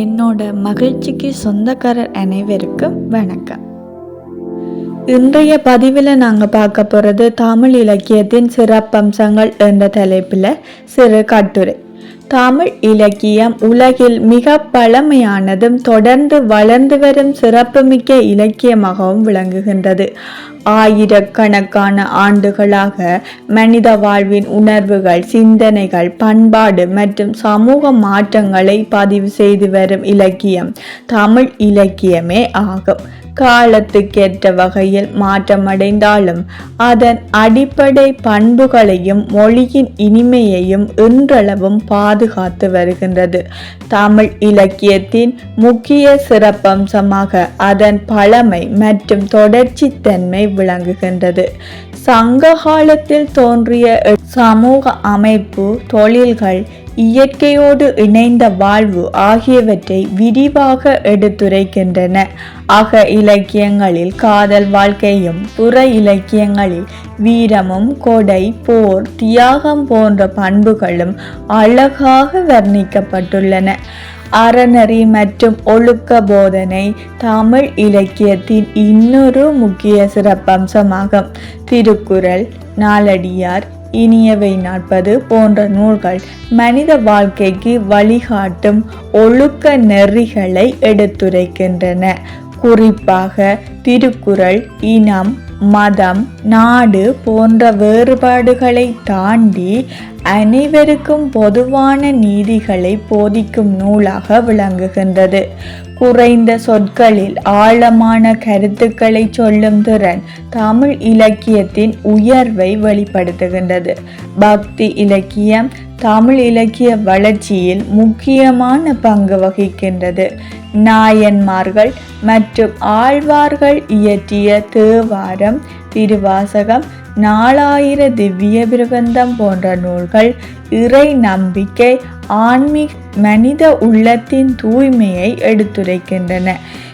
என்னோட மகிழ்ச்சிக்கு சொந்தக்காரர் அனைவருக்கும் வணக்கம். இன்றைய பதிவில் நாங்கள் பார்க்க போகிறது தமிழ் இலக்கியத்தின் சிறப்பம்சங்கள் என்ற தலைப்பில் சிறு கட்டுரை. தமிழ் இலக்கியம் உலகில் மிக பழமையானதும் தொடர்ந்து வளர்ந்து வரும் சிறப்புமிக்க இலக்கியமாகவும் விளங்குகின்றது. ஆயிரக்கணக்கான ஆண்டுகளாக மனித வாழ்வின் உணர்வுகள் சிந்தனைகள் பண்பாடு மற்றும் சமூக மாற்றங்களை பதிவு செய்து வரும் இலக்கியம் தமிழ் இலக்கியமே ஆகும். காலத்துக்கேற்ற வகையில் மாற்றமடைந்தாலும் அதன் அடிப்படை பண்புகளையும் மொழியின் இனிமையையும் இன்றளவும் பாதுகாத்து வருகின்றது. தமிழ் இலக்கியத்தின் முக்கிய சிறப்பம்சமாக அதன் பழமை மற்றும் தொடர்ச்சித்தன்மை விளங்குகின்றது. சங்க காலத்தில் தோன்றிய சமூக அமைப்பு தொழில்கள் இயற்கையோடு இணைந்த வாழ்வு ஆகியவற்றை விரிவாக எடுத்துரைக்கின்றன. அக இலக்கியங்களில் காதல் வாழ்க்கையும் புற இலக்கியங்களில் வீரமும் கொடை போர் தியாகம் போன்ற பண்புகளும் அழகாக வர்ணிக்கப்பட்டுள்ளன. அறநெறி மற்றும் ஒழுக்க போதனை தமிழ் இலக்கியத்தின் இன்னொரு முக்கிய சிறப்பம்சமாகும். திருக்குறள் நாலடியார் இனியவை நாற்பது போன்ற நூல்கள் மனித வாழ்க்கைக்கு வழிகாட்டும் ஒழுக்க நெறிகளை எடுத்துரைக்கின்றன. குறிப்பாக திருக்குறள் இனம் மதம் நாடு போன்ற வேறுபாடுகளை தாண்டி அனைவருக்கும் பொதுவான நீதிகளை போதிக்கும் நூலாக விளங்குகின்றது. குறைந்த சொற்களில் ஆழமான கருத்துக்களை சொல்லும் திறன் தமிழ் இலக்கியத்தின் உயர்வை வெளிப்படுத்துகின்றது. பக்தி இலக்கியம் தமிழ் இலக்கிய வளர்ச்சியில் முக்கியமான பங்கு வகிக்கின்றது. நாயன்மார்கள் மற்றும் ஆழ்வார்கள் இயற்றிய தேவாரம் திருவாசகம் நாலாயிர திவ்ய பிரபந்தம் போன்ற நூல்கள் இறை நம்பிக்கை ஆன்மீக மனித உள்ளத்தின் தூய்மையை எடுத்துரைக்கின்றன.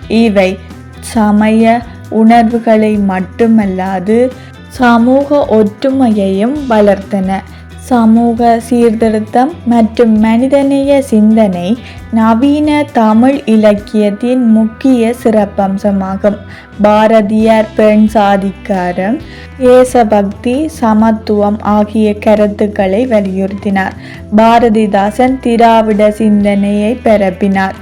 இவை சமய உணர்வுகளை மட்டுமல்லாது சமூக ஒற்றுமையையும் வளர்த்தன. சமூக சீர்திருத்தம் மற்றும் மனிதநேய சிந்தனை நவீன தமிழ் இலக்கியத்தின் முக்கிய சிறப்பம்சமாகும். பாரதியார் பெண் சாதிக்காரம் தேசபக்தி சமத்துவம் ஆகிய கருத்துக்களை வலியுறுத்தினார். பாரதிதாசன் திராவிட சிந்தனையை பரப்பினார்.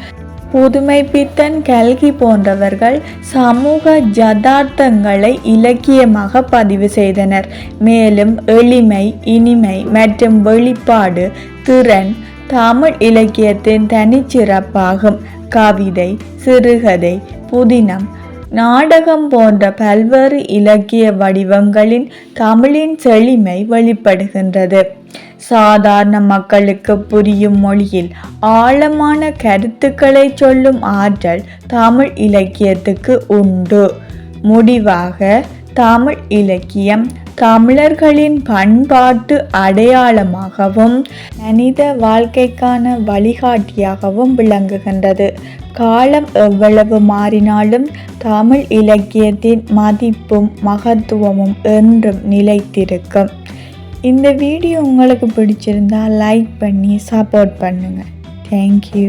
புதுமை பித்தன் கல்கி போன்றவர்கள் சமூக ஜதார்த்தங்களை இலக்கியமாக பதிவு செய்தனர். மேலும் எளிமை இனிமை மற்றும் வெளிப்பாடு திறன் தமிழ் இலக்கியத்தின் தனிச்சிறப்பாகும். கவிதை சிறுகதை புதினம் நாடகம் போன்ற பல்வேறு இலக்கிய வடிவங்களின் தமிழின் செழுமை வெளிப்படுகின்றது. சாதாரண மக்களுக்கு புரியும் மொழியில் ஆழமான கருத்துக்களை சொல்லும் ஆற்றல் தமிழ் இலக்கியத்துக்கு உண்டு. முடிவாக தமிழ் இலக்கியம் தமிழர்களின் பண்பாட்டு அடையாளமாகவும் மனித வாழ்க்கைக்கான வழிகாட்டியாகவும் விளங்குகின்றது. காலம் எவ்வளவு மாறினாலும் தமிழ் இலக்கியத்தின் மதிப்பும் மகத்துவமும் என்றும் நிலைத்திருக்கும். இந்த வீடியோ உங்களுக்கு பிடிச்சிருந்தா லைக் பண்ணி சப்போர்ட் பண்ணுங்கள் தேங்க்யூ